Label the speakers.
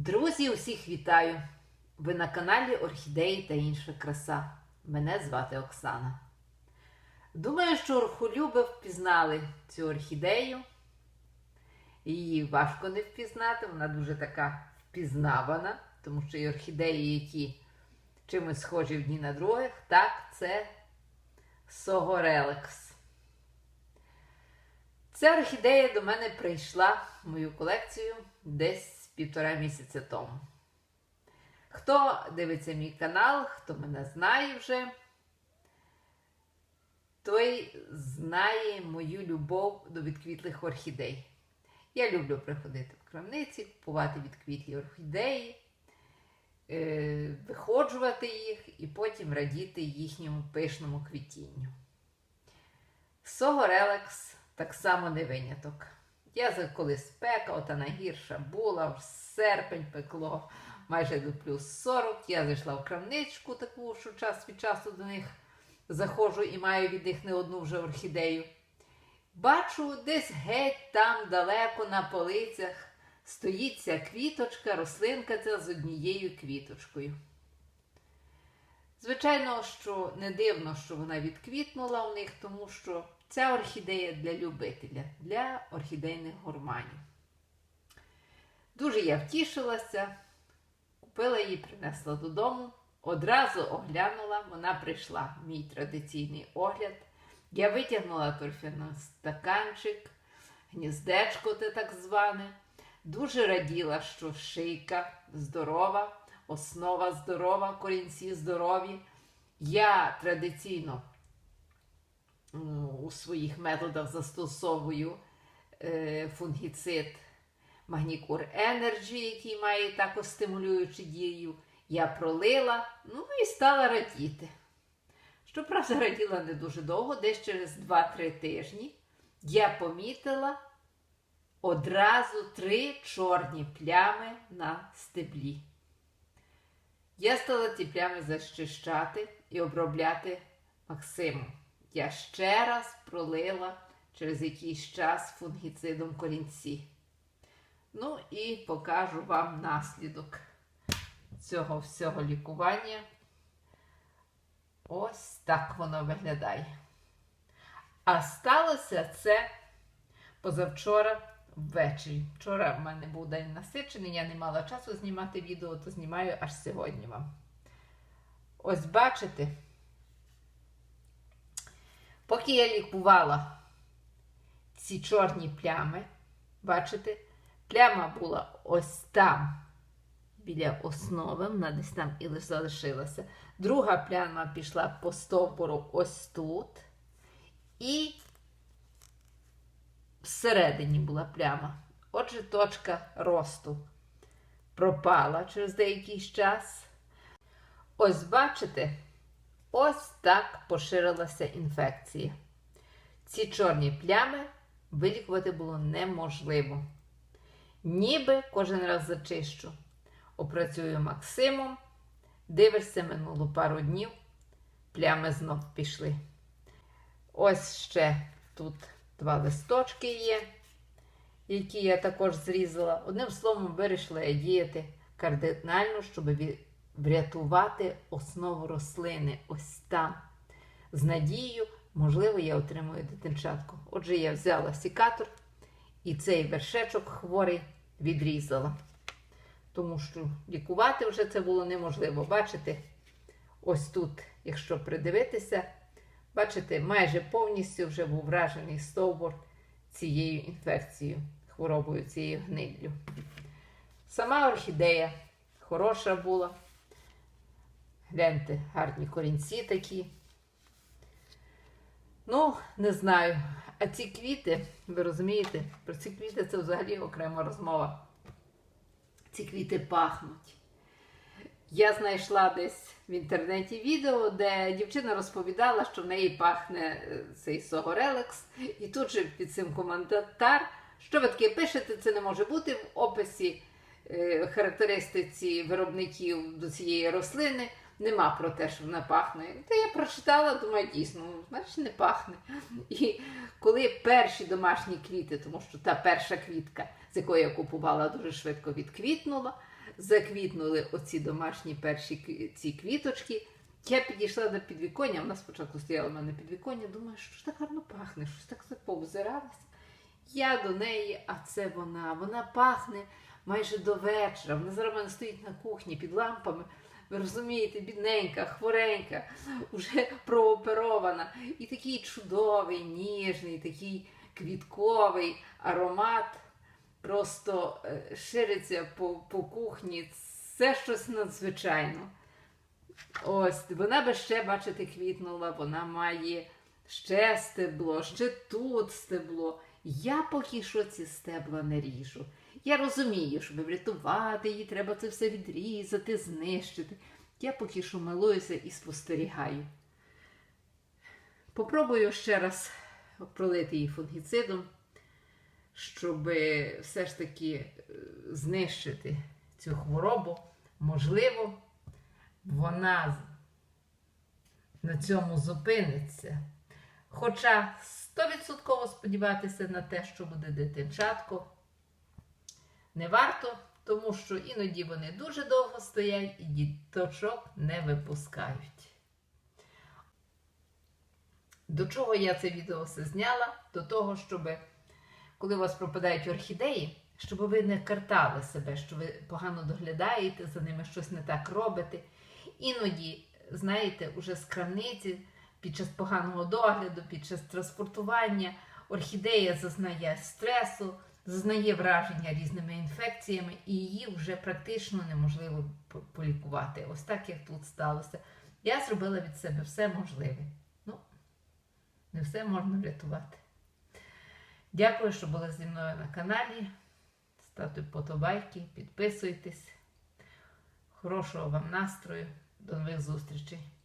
Speaker 1: Друзі, усіх вітаю! Ви на каналі Орхідеї та інша краса. Мене звати Оксана. Думаю, що орхолюби впізнали цю орхідею. Її важко не впізнати, вона дуже така впізнавана, тому що є орхідеї, які чимось схожі одні на других. Так, це Согорелекс. Ця орхідея до мене прийшла в мою колекцію десь півтора місяця тому. Хто дивиться мій канал, хто мене знає вже, той знає мою любов до відквітлих орхідей. Я люблю приходити в крамниці, купувати відквітлі орхідеї, е, виходжувати їх і потім радіти їхньому пишному квітінню. Согорелекс так само не виняток. Я за коли спека, ота найгірша була, в серпень пекло майже до плюс 40. Я зайшла в крамничку таку, що час від часу до них заходжу і маю від них не одну вже орхідею. Бачу, десь геть там далеко на полицях стоїть ця квіточка, рослинка ця з однією квіточкою. Звичайно, що не дивно, що вона відквітнула у них, тому що ця орхідея для любителя, для орхідейних гурманів. Дуже я втішилася, купила її, принесла додому, одразу оглянула, вона прийшла мій традиційний огляд. Я витягнула торфяний стаканчик, гніздечко те так зване. Дуже раділа, що шийка здорова, основа здорова, корінці здорові. Я традиційно у своїх методах застосовую е, фунгіцид Магнікур Energy, який має також стимулюючу дію. Я пролила, ну і стала радіти. Щоправда, раділа не дуже довго, десь через 2-3 тижні я помітила одразу три чорні плями на стеблі. Я стала ці плями защищати і обробляти Максимом. Я ще раз пролила через якийсь час фунгіцидом корінці. Ну і покажу вам наслідок цього всього лікування. Ось так воно виглядає. А сталося це позавчора ввечері. Вчора в мене був день насичений, я не мала часу знімати відео, то знімаю аж сьогодні вам. Ось бачите, поки я лікувала ці чорні плями, бачите, пляма була ось там, біля основи, вона десь там і залишилася. Друга пляма пішла по стовбуру ось тут. І всередині була пляма. Отже, точка росту пропала через деякий час. Ось бачите, ось так поширилася інфекція. Ці чорні плями вилікувати було неможливо. Ніби кожен раз зачищу. Опрацюю Максимом, дивишся минуло пару днів, плями знов пішли. Ось ще тут два листочки є, які я також зрізала. Одним словом, вирішила я діяти кардинально, щоб врятувати основу рослини ось там. З надією, можливо, я отримую дитинчатку. Отже, я взяла сікатор і цей вершечок хворий відрізала. Тому що лікувати вже це було неможливо. Бачите, ось тут, якщо придивитися, бачите, майже повністю вже був вражений стовбур цією інфекцією, хворобою, цією гниллю. Сама орхідея хороша була. Гляньте, гарні корінці такі. Ну, не знаю. А ці квіти, ви розумієте, про ці квіти це взагалі окрема розмова. Ці квіти пахнуть. Я знайшла десь в інтернеті відео, де дівчина розповідала, що в неї пахне е, цей согорелекс. І тут же під цим коментар, що ви таке пишете, це не може бути в описі е, характеристиці виробників до цієї рослини. Нема про те, що вона пахне. Та я прочитала, думаю, дійсно, ну, значить не пахне. І коли перші домашні квіти, тому що та перша квітка, з якої я купувала, дуже швидко відквітнула, заквітнули оці домашні перші ці квіточки. Я підійшла до підвіконня, вона спочатку стояла в мене підвіконня, думаю, що ж так гарно пахне, щось так все повзиралася. Я до неї, а це вона. Вона пахне майже до вечора. Вона зараз мене стоїть на кухні під лампами. Ви розумієте, бідненька, хворенька, вже прооперована. І такий чудовий, ніжний, такий квітковий аромат просто е, шириться по, по кухні. Це щось надзвичайне. Ось, вона би ще, бачите, квітнула, вона має ще стебло, ще тут стебло. Я поки що ці стебла не ріжу. Я розумію, щоб врятувати її, треба це все відрізати, знищити. Я поки що милуюся і спостерігаю. Попробую ще раз пролити її фунгіцидом, щоб все ж таки е, знищити цю хворобу. Можливо, вона на цьому зупиниться. Хоча 100% сподіватися на те, що буде дитинчатко, не варто, тому що іноді вони дуже довго стоять і діточок не випускають. До чого я це відео все зняла? До того, щоб коли у вас пропадають орхідеї, щоб ви не картали себе, що ви погано доглядаєте за ними, щось не так робите. Іноді, знаєте, уже з крамниці під час поганого догляду, під час транспортування орхідея зазнає стресу, зазнає враження різними інфекціями, і її вже практично неможливо полікувати. Ось так як тут сталося. Я зробила від себе все можливе. Ну, не все можна врятувати. Дякую, що були зі мною на каналі. Ставте подобайки, підписуйтесь. Хорошого вам настрою. До нових зустрічей!